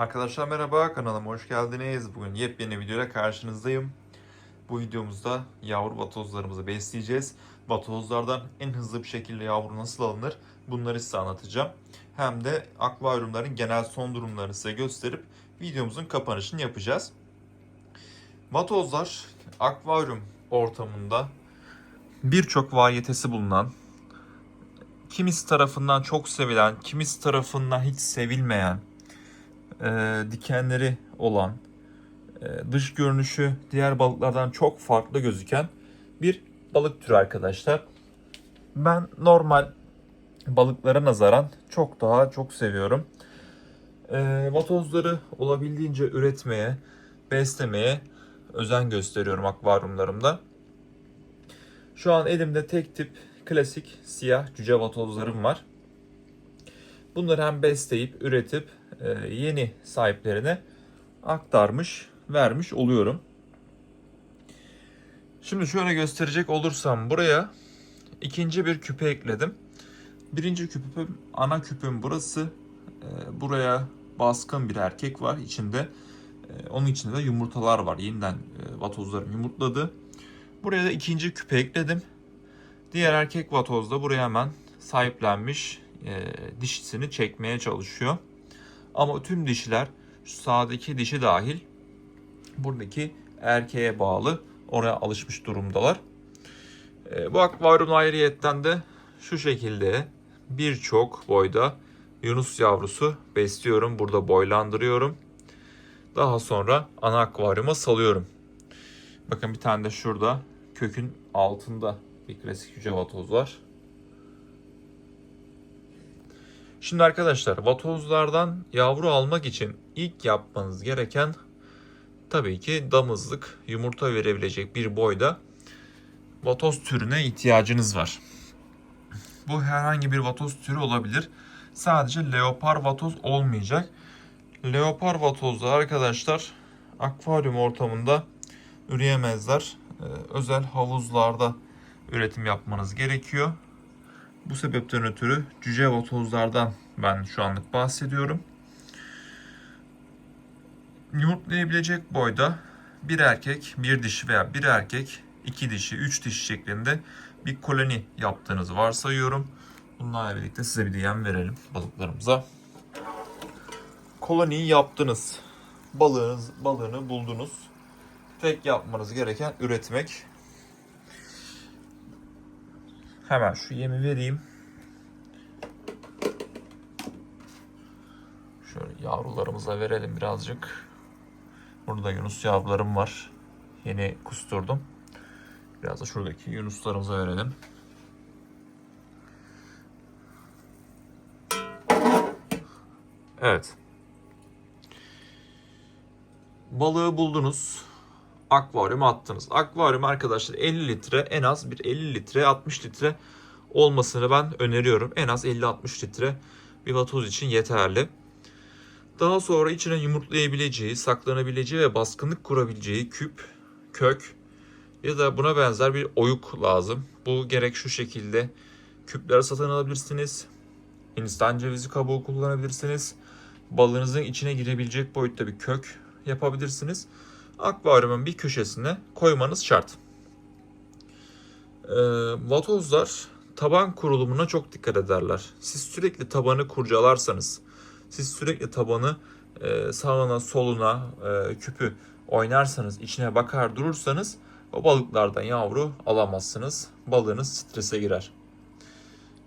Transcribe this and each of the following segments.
Arkadaşlar merhaba kanalıma hoş geldiniz. Bugün yepyeni videoyla karşınızdayım. Bu videomuzda yavru vatozlarımızı besleyeceğiz. Vatozlardan en hızlı bir şekilde yavru nasıl alınır bunları size anlatacağım. Hem de akvaryumların genel son durumlarını size gösterip videomuzun kapanışını yapacağız. Vatozlar akvaryum ortamında birçok varyetesi bulunan, kimisi tarafından çok sevilen, kimisi tarafından hiç sevilmeyen, e, dikenleri olan, e, dış görünüşü diğer balıklardan çok farklı gözüken bir balık türü arkadaşlar. Ben normal balıklara nazaran çok daha çok seviyorum. E, vatozları olabildiğince üretmeye, beslemeye özen gösteriyorum akvaryumlarımda. Şu an elimde tek tip klasik siyah cüce vatozlarım var. Bunları hem besleyip, üretip yeni sahiplerine aktarmış, vermiş oluyorum. Şimdi şöyle gösterecek olursam buraya ikinci bir küpe ekledim. Birinci küpüm, ana küpüm burası. E, Buraya baskın bir erkek var içinde. E, Onun içinde de yumurtalar var. Yeniden e, vatozlarım yumurtladı. Buraya da ikinci küpe ekledim. Diğer erkek vatoz da buraya hemen sahiplenmiş e, dişisini çekmeye çalışıyor. Ama tüm dişiler şu sağdaki dişi dahil buradaki erkeğe bağlı oraya alışmış durumdalar. E, bu akvaryum ayrıyetten de şu şekilde birçok boyda Yunus yavrusu besliyorum. Burada boylandırıyorum. Daha sonra ana akvaryuma salıyorum. Bakın bir tane de şurada kökün altında bir klasik yüce vatoz var. Şimdi arkadaşlar vatozlardan yavru almak için ilk yapmanız gereken tabii ki damızlık yumurta verebilecek bir boyda vatoz türüne ihtiyacınız var. Bu herhangi bir vatoz türü olabilir. Sadece leopar vatoz olmayacak. Leopar vatozlar arkadaşlar akvaryum ortamında üreyemezler. Ee, özel havuzlarda üretim yapmanız gerekiyor. Bu sebepten ötürü cüce vatozlardan ben şu anlık bahsediyorum. Yumurtlayabilecek boyda bir erkek, bir dişi veya bir erkek, iki dişi, üç dişi şeklinde bir koloni yaptığınızı varsayıyorum. Bunlarla birlikte size bir yem verelim balıklarımıza. Koloniyi yaptınız. Balığınız, balığını buldunuz. Tek yapmanız gereken üretmek. Hemen şu yemi vereyim. Şöyle yavrularımıza verelim birazcık. Burada Yunus yavrularım var. Yeni kusturdum. Biraz da şuradaki Yunuslarımıza verelim. Evet. Balığı buldunuz. Akvaryuma attınız. Akvaryum arkadaşlar 50 litre en az bir 50 litre 60 litre olmasını ben öneriyorum. En az 50-60 litre bir vatoz için yeterli. Daha sonra içine yumurtlayabileceği, saklanabileceği ve baskınlık kurabileceği küp, kök ya da buna benzer bir oyuk lazım. Bu gerek şu şekilde küpleri satın alabilirsiniz. Hindistan cevizi kabuğu kullanabilirsiniz. Balığınızın içine girebilecek boyutta bir kök yapabilirsiniz. Akvaryumun bir köşesine koymanız şart. Ee, vatozlar taban kurulumuna çok dikkat ederler. Siz sürekli tabanı kurcalarsanız, siz sürekli tabanı e, sağına soluna e, küpü oynarsanız, içine bakar durursanız o balıklardan yavru alamazsınız. Balığınız strese girer.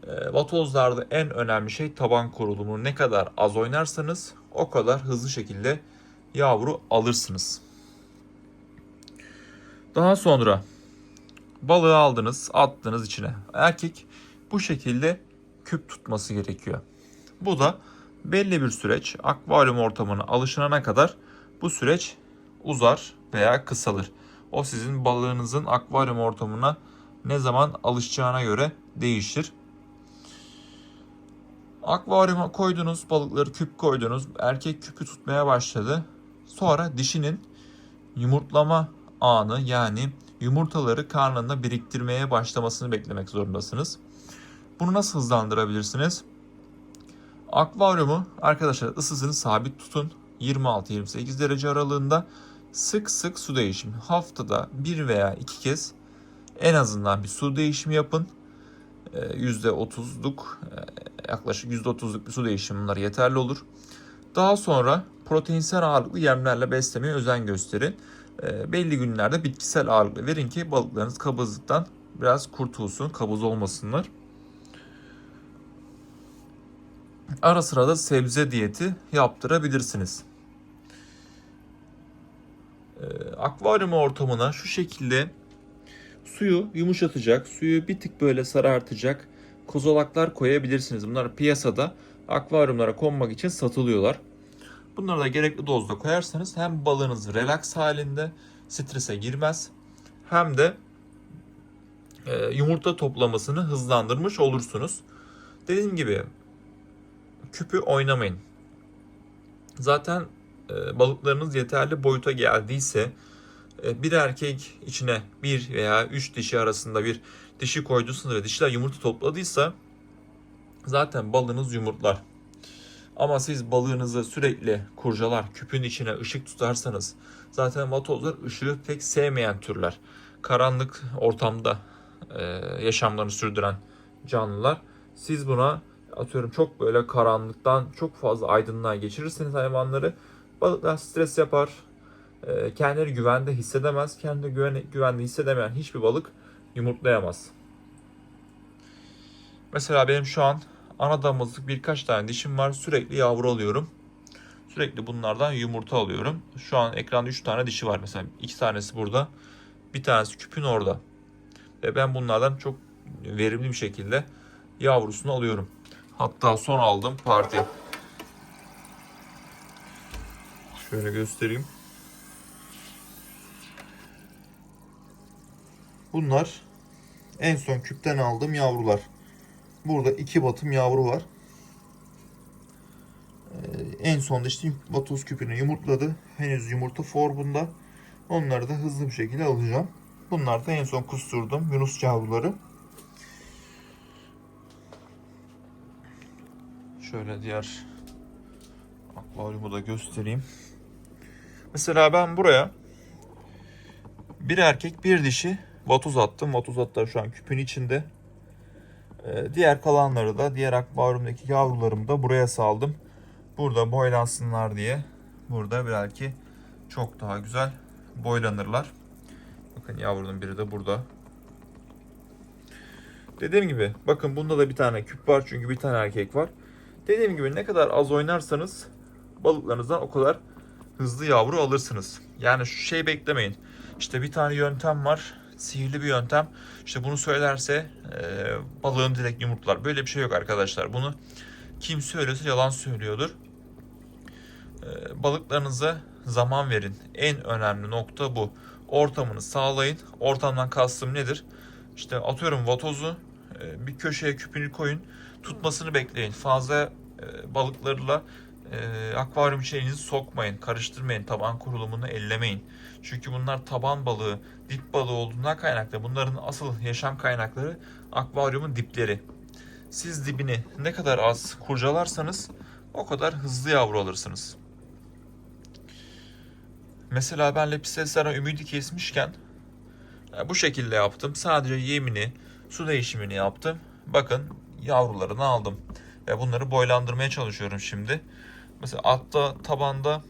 E, vatozlarda en önemli şey taban kurulumu. Ne kadar az oynarsanız o kadar hızlı şekilde yavru alırsınız. Daha sonra balığı aldınız, attınız içine. Erkek bu şekilde küp tutması gerekiyor. Bu da belli bir süreç akvaryum ortamına alışana kadar bu süreç uzar veya kısalır. O sizin balığınızın akvaryum ortamına ne zaman alışacağına göre değişir. Akvaryuma koydunuz, balıkları küp koydunuz. Erkek küpü tutmaya başladı. Sonra dişinin yumurtlama anı yani yumurtaları karnında biriktirmeye başlamasını beklemek zorundasınız. Bunu nasıl hızlandırabilirsiniz? Akvaryumu arkadaşlar ısısını sabit tutun. 26-28 derece aralığında sık sık su değişimi. Haftada bir veya iki kez en azından bir su değişimi yapın. Ee, %30'luk e, yaklaşık %30'luk bir su değişimi bunlar yeterli olur. Daha sonra proteinsel ağırlıklı yemlerle beslemeye özen gösterin. Ee, belli günlerde bitkisel ağırlıklı verin ki balıklarınız kabızlıktan biraz kurtulsun, kabız olmasınlar. Ara sıra da sebze diyeti yaptırabilirsiniz. Ee, akvaryum ortamına şu şekilde suyu yumuşatacak, suyu bir tık böyle sarartacak kozalaklar koyabilirsiniz. Bunlar piyasada akvaryumlara konmak için satılıyorlar. Bunları da gerekli dozda koyarsanız hem balığınız relax halinde strese girmez hem de e, yumurta toplamasını hızlandırmış olursunuz. Dediğim gibi küpü oynamayın. Zaten e, balıklarınız yeterli boyuta geldiyse e, bir erkek içine bir veya üç dişi arasında bir dişi koyduysanız ve dişiler yumurta topladıysa zaten balığınız yumurtlar. Ama siz balığınızı sürekli kurcalar, küpün içine ışık tutarsanız zaten vatozlar ışığı pek sevmeyen türler. Karanlık ortamda e, yaşamlarını sürdüren canlılar. Siz buna atıyorum çok böyle karanlıktan çok fazla aydınlığa geçirirseniz hayvanları balıklar stres yapar. E, kendileri güvende hissedemez. Kendi güvende, güvende hissedemeyen hiçbir balık yumurtlayamaz. Mesela benim şu an ana damızlık birkaç tane dişim var. Sürekli yavru alıyorum. Sürekli bunlardan yumurta alıyorum. Şu an ekranda 3 tane dişi var. Mesela 2 tanesi burada. Bir tanesi küpün orada. Ve ben bunlardan çok verimli bir şekilde yavrusunu alıyorum. Hatta son aldığım parti. Şöyle göstereyim. Bunlar en son küpten aldığım yavrular. Burada iki batım yavru var. Ee, en son da işte vatoz küpünü yumurtladı. Henüz yumurta formunda. Onları da hızlı bir şekilde alacağım. Bunlar da en son kusturdum Yunus yavruları. Şöyle diğer akvaryumu da göstereyim. Mesela ben buraya bir erkek bir dişi vatoz attım. Vatoz hatta şu an küpün içinde. Ee, diğer kalanları da diğer akvaryumdaki yavrularımı da buraya saldım. Burada boylansınlar diye. Burada belki çok daha güzel boylanırlar. Bakın yavrunun biri de burada. Dediğim gibi bakın bunda da bir tane küp var çünkü bir tane erkek var. Dediğim gibi ne kadar az oynarsanız balıklarınızdan o kadar hızlı yavru alırsınız. Yani şu şey beklemeyin. İşte bir tane yöntem var. Sihirli bir yöntem. İşte bunu söylerse e, balığın direkt yumurtlar. Böyle bir şey yok arkadaşlar. Bunu kim söylüyorsa yalan söylüyordur. E, balıklarınıza zaman verin. En önemli nokta bu. Ortamını sağlayın. Ortamdan kastım nedir? İşte atıyorum vatozu e, bir köşeye küpünü koyun. Tutmasını bekleyin. Fazla e, balıklarla e, akvaryum içeriğinizi sokmayın. Karıştırmayın. Taban kurulumunu ellemeyin. Çünkü bunlar taban balığı, dip balığı olduğundan kaynaklı. Bunların asıl yaşam kaynakları akvaryumun dipleri. Siz dibini ne kadar az kurcalarsanız o kadar hızlı yavru alırsınız. Mesela ben Lepisesera ümidi kesmişken e, bu şekilde yaptım. Sadece yemini, su değişimini yaptım. Bakın yavrularını aldım. Ve bunları boylandırmaya çalışıyorum şimdi. Mesela altta tabanda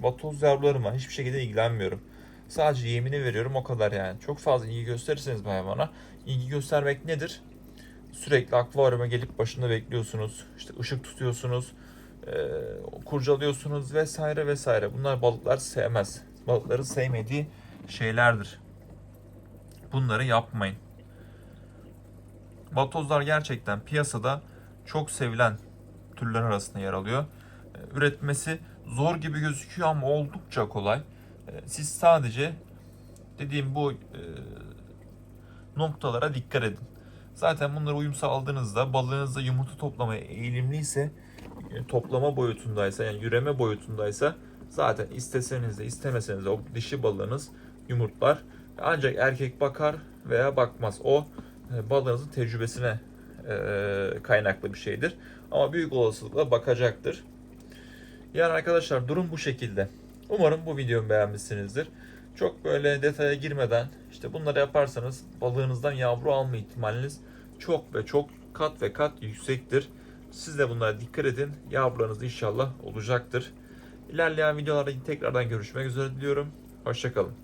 vatoz yavrularım var. Hiçbir şekilde ilgilenmiyorum. Sadece yemini veriyorum o kadar yani. Çok fazla ilgi gösterirseniz hayvana. ilgi göstermek nedir? Sürekli akvaryuma gelip başında bekliyorsunuz. İşte ışık tutuyorsunuz. Kurcalıyorsunuz vesaire vesaire. Bunlar balıklar sevmez. Balıkların sevmediği şeylerdir. Bunları yapmayın. Vatozlar gerçekten piyasada çok sevilen türler arasında yer alıyor. Üretmesi zor gibi gözüküyor ama oldukça kolay. E, Siz sadece dediğim bu e, noktalara dikkat edin. Zaten bunlara uyum sağladığınızda balığınızda yumurta toplamaya eğilimliyse e, toplama boyutundaysa yani üreme boyutundaysa zaten isteseniz de istemeseniz de o dişi balığınız yumurtlar. Ancak erkek bakar veya bakmaz. O e, balığınızın tecrübesine kaynaklı bir şeydir. Ama büyük olasılıkla bakacaktır. Yani arkadaşlar durum bu şekilde. Umarım bu videomu beğenmişsinizdir. Çok böyle detaya girmeden işte bunları yaparsanız balığınızdan yavru alma ihtimaliniz çok ve çok kat ve kat yüksektir. Siz de bunlara dikkat edin. Yavrularınız inşallah olacaktır. İlerleyen videolarda tekrardan görüşmek üzere diliyorum. Hoşçakalın.